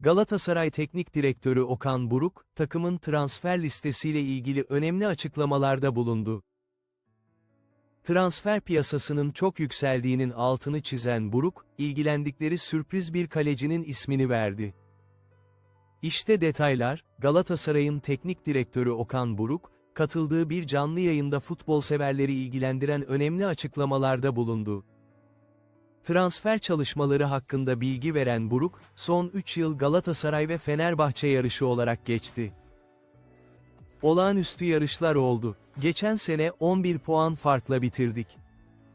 Galatasaray Teknik Direktörü Okan Buruk, takımın transfer listesiyle ilgili önemli açıklamalarda bulundu. Transfer piyasasının çok yükseldiğinin altını çizen Buruk, ilgilendikleri sürpriz bir kalecinin ismini verdi. İşte detaylar, Galatasaray'ın teknik direktörü Okan Buruk, katıldığı bir canlı yayında futbol severleri ilgilendiren önemli açıklamalarda bulundu. Transfer çalışmaları hakkında bilgi veren Buruk, son 3 yıl Galatasaray ve Fenerbahçe yarışı olarak geçti. Olağanüstü yarışlar oldu. Geçen sene 11 puan farkla bitirdik.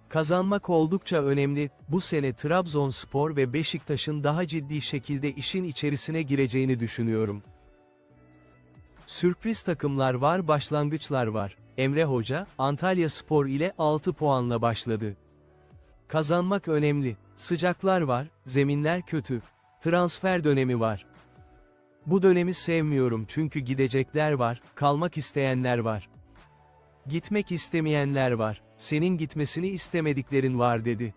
Kazanmak oldukça önemli, bu sene Trabzonspor ve Beşiktaş'ın daha ciddi şekilde işin içerisine gireceğini düşünüyorum. Sürpriz takımlar var başlangıçlar var. Emre Hoca, Antalya Spor ile 6 puanla başladı. Kazanmak önemli. Sıcaklar var, zeminler kötü. Transfer dönemi var. Bu dönemi sevmiyorum çünkü gidecekler var, kalmak isteyenler var. Gitmek istemeyenler var, senin gitmesini istemediklerin var dedi.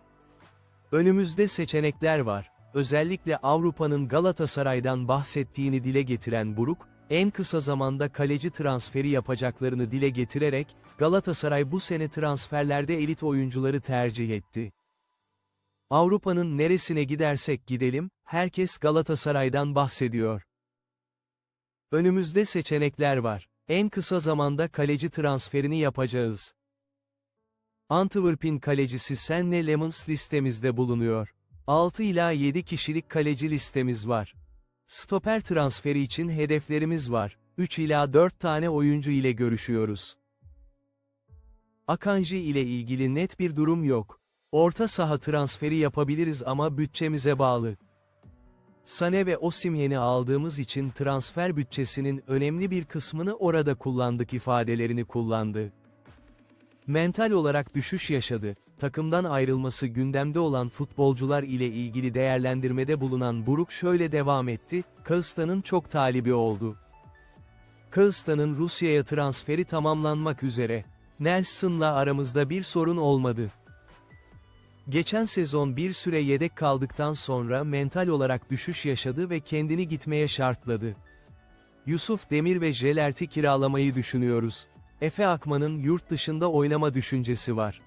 Önümüzde seçenekler var. Özellikle Avrupa'nın Galatasaray'dan bahsettiğini dile getiren Buruk, en kısa zamanda kaleci transferi yapacaklarını dile getirerek, Galatasaray bu sene transferlerde elit oyuncuları tercih etti. Avrupa'nın neresine gidersek gidelim, herkes Galatasaray'dan bahsediyor. Önümüzde seçenekler var. En kısa zamanda kaleci transferini yapacağız. Antwerp'in kalecisi Senne Lemons listemizde bulunuyor. 6 ila 7 kişilik kaleci listemiz var. Stoper transferi için hedeflerimiz var. 3 ila 4 tane oyuncu ile görüşüyoruz. Akanji ile ilgili net bir durum yok. Orta saha transferi yapabiliriz ama bütçemize bağlı. Sane ve Osimhen'i aldığımız için transfer bütçesinin önemli bir kısmını orada kullandık ifadelerini kullandı. Mental olarak düşüş yaşadı. Takımdan ayrılması gündemde olan futbolcular ile ilgili değerlendirmede bulunan Buruk şöyle devam etti, Kağıstan'ın çok talibi oldu. Kağıstan'ın Rusya'ya transferi tamamlanmak üzere. Nelson'la aramızda bir sorun olmadı. Geçen sezon bir süre yedek kaldıktan sonra mental olarak düşüş yaşadı ve kendini gitmeye şartladı. Yusuf Demir ve Jelert'i kiralamayı düşünüyoruz. Efe Akman'ın yurt dışında oynama düşüncesi var.